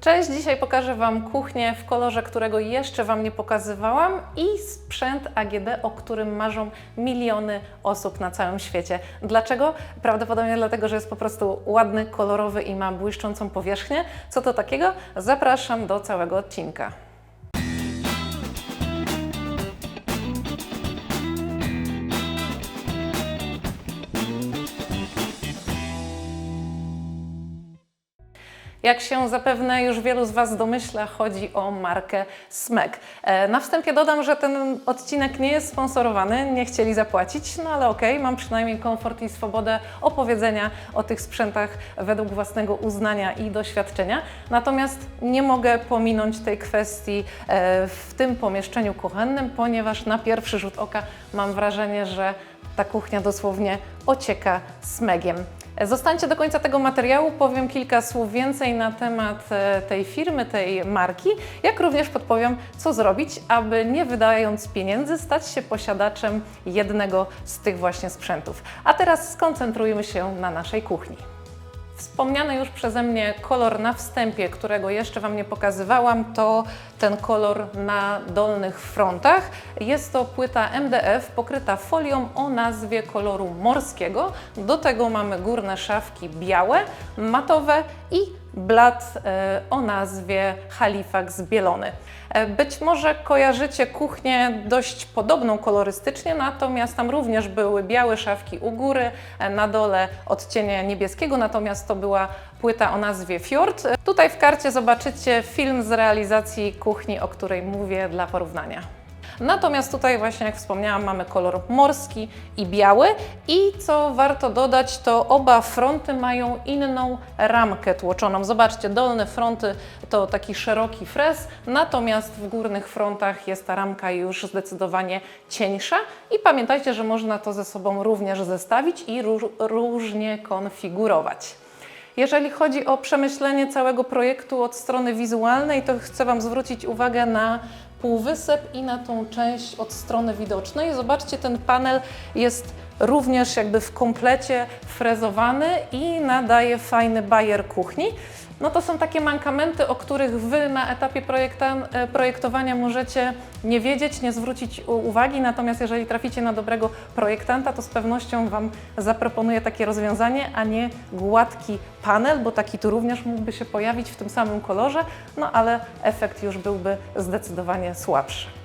Cześć, dzisiaj pokażę Wam kuchnię w kolorze, którego jeszcze Wam nie pokazywałam i sprzęt AGD, o którym marzą miliony osób na całym świecie. Dlaczego? Prawdopodobnie dlatego, że jest po prostu ładny, kolorowy i ma błyszczącą powierzchnię. Co to takiego? Zapraszam do całego odcinka. Jak się zapewne już wielu z Was domyśla, chodzi o markę Smek. E, Na wstępie dodam, że ten odcinek nie jest sponsorowany, nie chcieli zapłacić, no ale okej, mam przynajmniej komfort i swobodę opowiedzenia o tych sprzętach według własnego uznania i doświadczenia. Natomiast nie mogę pominąć tej kwestii e, w tym pomieszczeniu kuchennym, ponieważ na pierwszy rzut oka mam wrażenie, że ta kuchnia dosłownie ocieka smegiem. Zostańcie do końca tego materiału, powiem kilka słów więcej na temat e, tej firmy, tej marki, jak również podpowiem, co zrobić, aby nie wydając pieniędzy stać się posiadaczem jednego z tych właśnie sprzętów. A teraz skoncentrujmy się na naszej kuchni. Wspomniany już przeze mnie kolor na wstępie, którego jeszcze Wam nie pokazywałam, to ten kolor na dolnych frontach. Jest to płyta MDF pokryta folią o nazwie koloru morskiego. Do tego mamy górne szafki białe, matowe i blat e, o nazwie Halifax Bielony. E, Być może kojarzycie kuchnię dość podobną kolorystycznie, natomiast tam również były białe szafki u góry, e, na dole odcienia niebieskiego, natomiast to była płyta o nazwie Fjord. Tutaj w karcie zobaczycie film z realizacji kuchni, o której mówię dla porównania. Natomiast tutaj właśnie, jak wspomniałam, mamy kolor morski i biały i co warto dodać, to oba fronty mają inną ramkę tłoczoną. Zobaczcie, dolne fronty to taki szeroki frez, natomiast w górnych frontach jest ta ramka już zdecydowanie cieńsza i pamiętajcie, że można to ze sobą również zestawić i róż, różnie konfigurować. Jeżeli chodzi o przemyślenie całego projektu od strony wizualnej, to chcę Wam zwrócić uwagę na półwysep i na tą część od strony widocznej. Zobaczcie, ten panel jest również jakby w komplecie frezowany i nadaje fajny bajer kuchni. No to są takie mankamenty, o których Wy na etapie e, projektowania możecie nie wiedzieć, nie zwrócić uwagi, natomiast jeżeli traficie na dobrego projektanta, to z pewnością Wam zaproponuje takie rozwiązanie, a nie gładki panel, bo taki tu również mógłby się pojawić w tym samym kolorze, no ale efekt już byłby zdecydowanie słabszy.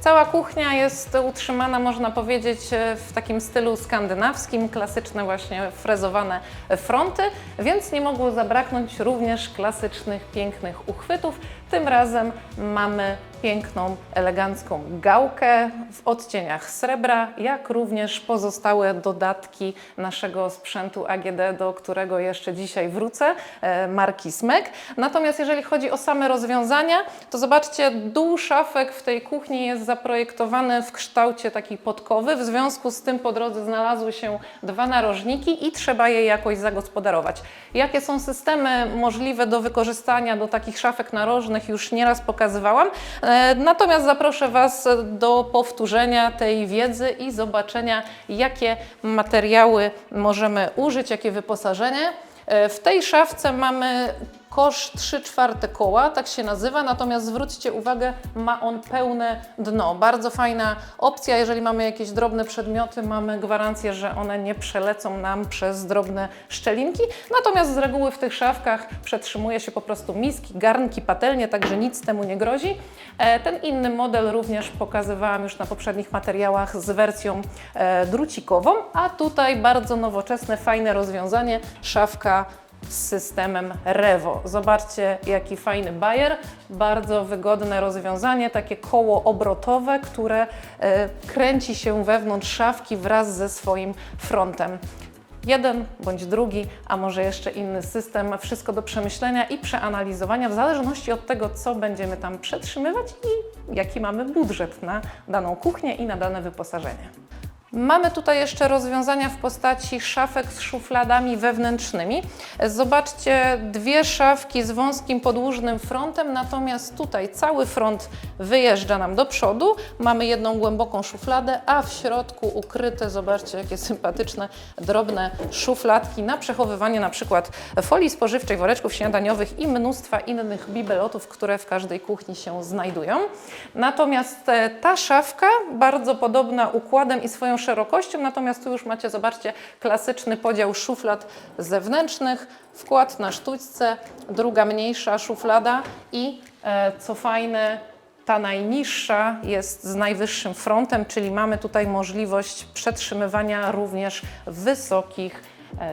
Cała kuchnia jest utrzymana, można powiedzieć, w takim stylu skandynawskim, klasyczne właśnie frezowane fronty, więc nie mogło zabraknąć również klasycznych, pięknych uchwytów. Tym razem mamy piękną, elegancką gałkę w odcieniach srebra, jak również pozostałe dodatki naszego sprzętu AGD, do którego jeszcze dzisiaj wrócę, e, marki Smek. Natomiast jeżeli chodzi o same rozwiązania, to zobaczcie, dół szafek w tej kuchni jest zaprojektowany w kształcie takiej podkowy. W związku z tym po drodze znalazły się dwa narożniki i trzeba je jakoś zagospodarować. Jakie są systemy możliwe do wykorzystania do takich szafek narożnych, już nieraz pokazywałam. E, Natomiast zaproszę Was do powtórzenia tej wiedzy i zobaczenia, jakie materiały możemy użyć, jakie wyposażenie. E, W tej szafce mamy kosz 3 czwarte koła, tak się nazywa, natomiast zwróćcie uwagę, ma on pełne dno. Bardzo fajna opcja, jeżeli mamy jakieś drobne przedmioty, mamy gwarancję, że one nie przelecą nam przez drobne szczelinki, natomiast z reguły w tych szafkach przetrzymuje się po prostu miski, garnki, patelnie, także nic temu nie grozi. E, Ten inny model również pokazywałam już na poprzednich materiałach z wersją e, drucikową, a tutaj bardzo nowoczesne, fajne rozwiązanie, szafka z systemem Revo. Zobaczcie, jaki fajny bajer, bardzo wygodne rozwiązanie, takie koło obrotowe, które e, kręci się wewnątrz szafki wraz ze swoim frontem. Jeden bądź drugi, a może jeszcze inny system, wszystko do przemyślenia i przeanalizowania w zależności od tego, co będziemy tam przetrzymywać i jaki mamy budżet na daną kuchnię i na dane wyposażenie. Mamy tutaj jeszcze rozwiązania w postaci szafek z szufladami wewnętrznymi. Zobaczcie, dwie szafki z wąskim podłużnym frontem, natomiast tutaj cały front wyjeżdża nam do przodu. Mamy jedną głęboką szufladę, a w środku ukryte, zobaczcie jakie sympatyczne, drobne szufladki na przechowywanie na przykład folii spożywczej, woreczków śniadaniowych i mnóstwa innych bibelotów, które w każdej kuchni się znajdują. Natomiast e, ta szafka bardzo podobna układem i swoją szerokością, natomiast tu już macie, zobaczcie, klasyczny podział szuflad zewnętrznych, wkład na sztućce, druga mniejsza szuflada i e, co fajne, ta najniższa jest z najwyższym frontem, czyli mamy tutaj możliwość przetrzymywania również wysokich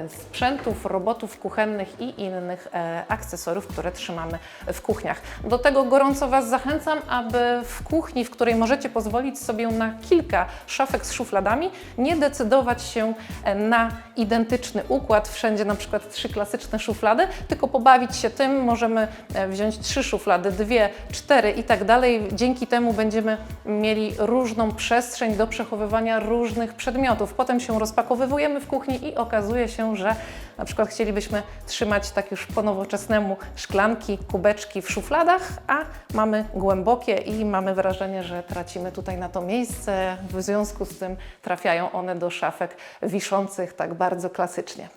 sprzętów, robotów kuchennych i innych e, akcesoriów, które trzymamy w kuchniach. Do tego gorąco Was zachęcam, aby w kuchni, w której możecie pozwolić sobie na kilka szafek z szufladami, nie decydować się e, na identyczny układ, wszędzie na przykład trzy klasyczne szuflady, tylko pobawić się tym, możemy e, wziąć trzy szuflady, dwie, cztery i tak dalej. Dzięki temu będziemy mieli różną przestrzeń do przechowywania różnych przedmiotów. Potem się rozpakowywujemy w kuchni i okazuje się, że na przykład chcielibyśmy trzymać tak już po nowoczesnemu szklanki, kubeczki w szufladach, a mamy głębokie i mamy wrażenie, że tracimy tutaj na to miejsce. W związku z tym trafiają one do szafek wiszących tak bardzo klasycznie.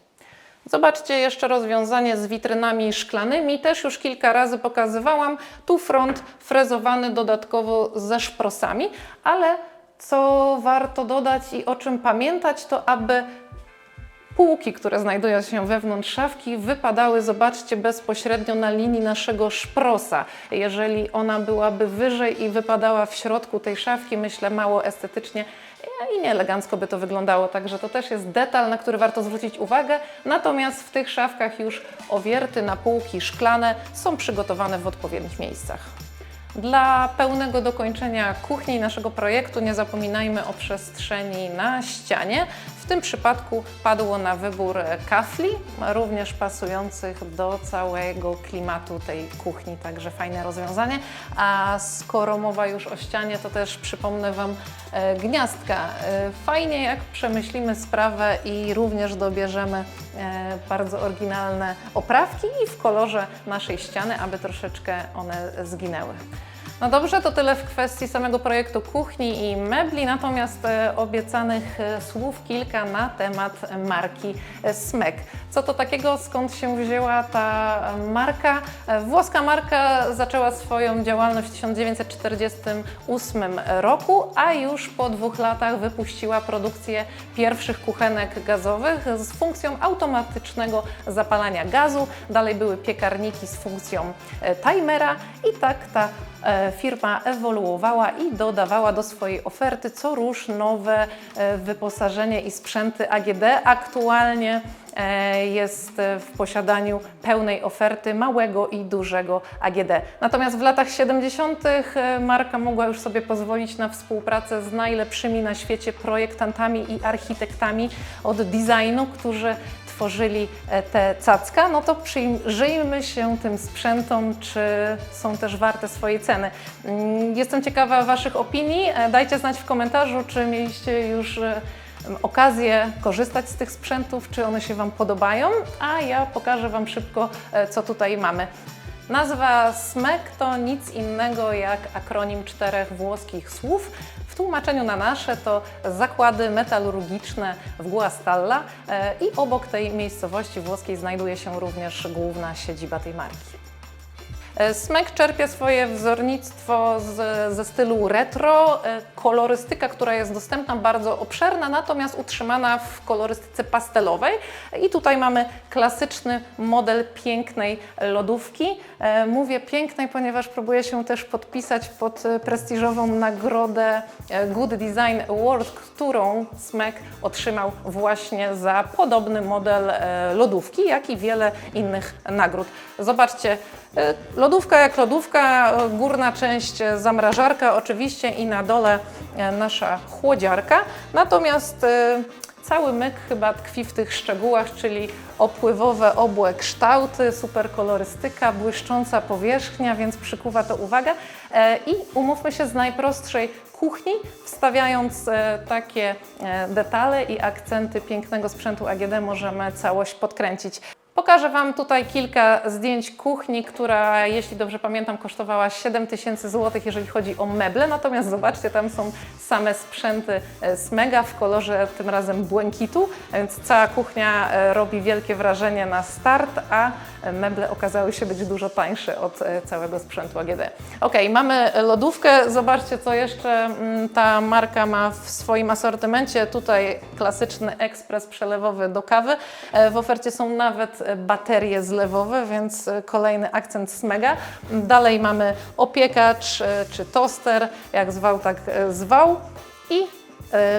Zobaczcie jeszcze rozwiązanie z witrynami szklanymi. Też już kilka razy pokazywałam. Tu front frezowany dodatkowo ze szprosami, ale co warto dodać i o czym pamiętać, to aby półki, które znajdują się wewnątrz szafki, wypadały, zobaczcie, bezpośrednio na linii naszego szprosa. Jeżeli ona byłaby wyżej i wypadała w środku tej szafki, myślę mało estetycznie i nieelegancko by to wyglądało. Także to też jest detal, na który warto zwrócić uwagę. Natomiast w tych szafkach już owierty na półki szklane są przygotowane w odpowiednich miejscach. Dla pełnego dokończenia kuchni naszego projektu nie zapominajmy o przestrzeni na ścianie. W tym przypadku padło na wybór kafli, również pasujących do całego klimatu tej kuchni, także fajne rozwiązanie. A skoro mowa już o ścianie, to też przypomnę Wam e, gniazdka. E, Fajnie jak przemyślimy sprawę i również dobierzemy bardzo oryginalne oprawki i w kolorze naszej ściany, aby troszeczkę one zginęły. No dobrze, to tyle w kwestii samego projektu kuchni i mebli, natomiast e, obiecanych e, słów kilka na temat marki e, Smek. Co to takiego, skąd się wzięła ta marka? Włoska marka zaczęła swoją działalność w 1948 roku, a już po dwóch latach wypuściła produkcję pierwszych kuchenek gazowych z funkcją automatycznego zapalania gazu. Dalej były piekarniki z funkcją timera i tak ta firma ewoluowała i dodawała do swojej oferty co róż nowe e, wyposażenie i sprzęty AGD. Aktualnie jest e, w posiadaniu pełnej oferty małego i dużego AGD. Natomiast w latach 70. e, marka mogła już sobie pozwolić na współpracę z najlepszymi na świecie projektantami i architektami od designu, którzy tworzyli e, te cacka, no to przyjrzyjmy się tym sprzętom, czy są też warte swojej ceny. Mm, Jestem ciekawa Waszych opinii. Dajcie znać w komentarzu, czy mieliście już okazję korzystać z tych sprzętów, czy one się Wam podobają, a ja pokażę Wam szybko, e, co tutaj mamy. Nazwa SMEK to nic innego jak akronim czterech włoskich słów. W tłumaczeniu na nasze to zakłady metalurgiczne w Guastalla e, i obok tej miejscowości włoskiej znajduje się również główna siedziba tej marki. E, Smek czerpie swoje wzornictwo z, ze stylu retro. E, Kolorystyka, która jest dostępna, bardzo obszerna, natomiast utrzymana w kolorystyce pastelowej. I tutaj mamy klasyczny model pięknej lodówki. E, Mówię pięknej, ponieważ próbuję się też podpisać pod prestiżową nagrodę Good Design Award, którą Smek otrzymał właśnie za podobny model lodówki, jak i wiele innych nagród. Zobaczcie, e, lodówka jak lodówka, górna część zamrażarka oczywiście i na dole e, nasza chłodziarka. Natomiast e, cały myk chyba tkwi w tych szczegółach, czyli opływowe obłe kształty, super kolorystyka, błyszcząca powierzchnia, więc przykuwa to uwagę. E, I umówmy się z najprostszej kuchni, wstawiając takie detale i akcenty pięknego sprzętu AGD możemy całość podkręcić. Pokażę Wam tutaj kilka zdjęć kuchni, która, jeśli dobrze pamiętam, kosztowała 7 tysięcy złotych, jeżeli chodzi o meble. Natomiast zobaczcie, tam są same sprzęty e, Smega w kolorze tym razem błękitu, więc cała kuchnia e, robi wielkie wrażenie na start, a meble okazały się być dużo tańsze od e, całego sprzętu AGD. Ok, mamy lodówkę. Zobaczcie, co jeszcze mm, ta marka ma w swoim asortymencie. Tutaj klasyczny ekspres przelewowy do kawy. E, W ofercie są nawet baterie zlewowe, więc e, kolejny akcent Smega. Dalej mamy opiekacz czy toster, jak zwał, tak zwał. I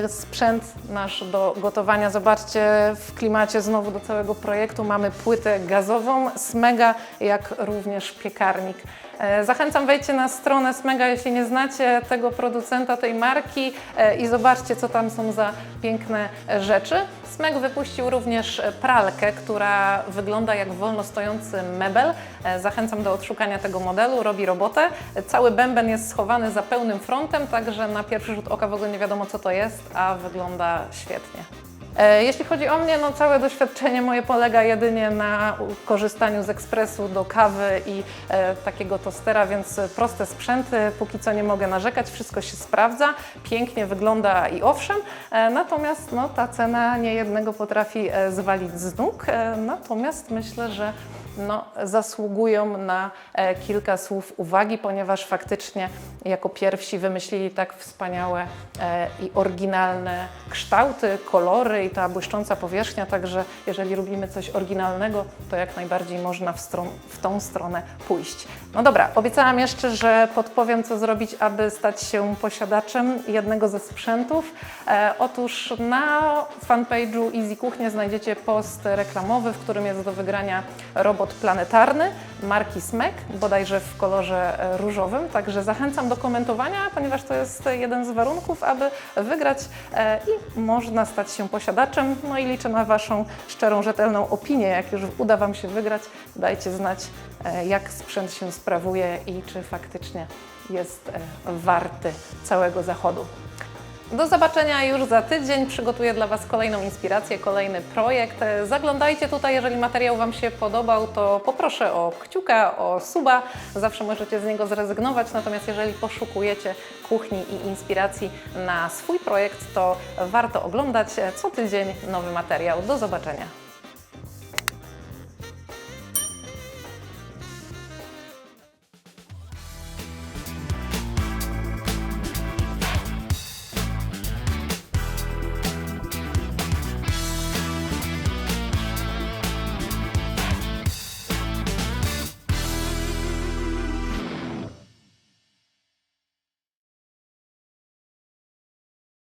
sprzęt nasz do gotowania. Zobaczcie, w klimacie znowu do całego projektu mamy płytę gazową Smega, jak również piekarnik. E, Zachęcam, wejdźcie na stronę Smega, jeśli nie znacie tego producenta, tej marki e, i zobaczcie, co tam są za piękne rzeczy. Smeg wypuścił również pralkę, która wygląda jak wolno stojący mebel. E, Zachęcam do odszukania tego modelu, robi robotę. Cały bęben jest schowany za pełnym frontem, także na pierwszy rzut oka w ogóle nie wiadomo, co to jest, a wygląda świetnie. E, Jeśli chodzi o mnie, no całe doświadczenie moje polega jedynie na korzystaniu z ekspresu do kawy i e, takiego tostera, więc proste sprzęty, póki co nie mogę narzekać, wszystko się sprawdza, pięknie wygląda i owszem, e, natomiast no, ta cena niejednego potrafi e, zwalić z nóg, e, natomiast myślę, że no, zasługują na e, kilka słów uwagi, ponieważ faktycznie jako pierwsi wymyślili tak wspaniałe e, i oryginalne kształty, kolory i ta błyszcząca powierzchnia, także jeżeli lubimy coś oryginalnego, to jak najbardziej można w, stron- w tą stronę pójść. No dobra, obiecałam jeszcze, że podpowiem, co zrobić, aby stać się posiadaczem jednego ze sprzętów. E, otóż na fanpage'u Easy Kuchnie znajdziecie post reklamowy, w którym jest do wygrania robot planetarny marki Smek, bodajże w kolorze e, różowym. Także zachęcam do komentowania, ponieważ to jest jeden z warunków, aby wygrać e, i można stać się posiadaczem. No i liczę na Waszą szczerą, rzetelną opinię. Jak już uda Wam się wygrać, dajcie znać, e, jak sprzęt się sprawuje i czy faktycznie jest warty całego zachodu. Do zobaczenia już za tydzień. Przygotuję dla Was kolejną inspirację, kolejny projekt. Zaglądajcie tutaj, jeżeli materiał Wam się podobał, to poproszę o kciuka, o suba. Zawsze możecie z niego zrezygnować, natomiast jeżeli poszukujecie kuchni i inspiracji na swój projekt, to warto oglądać co tydzień nowy materiał. Do zobaczenia.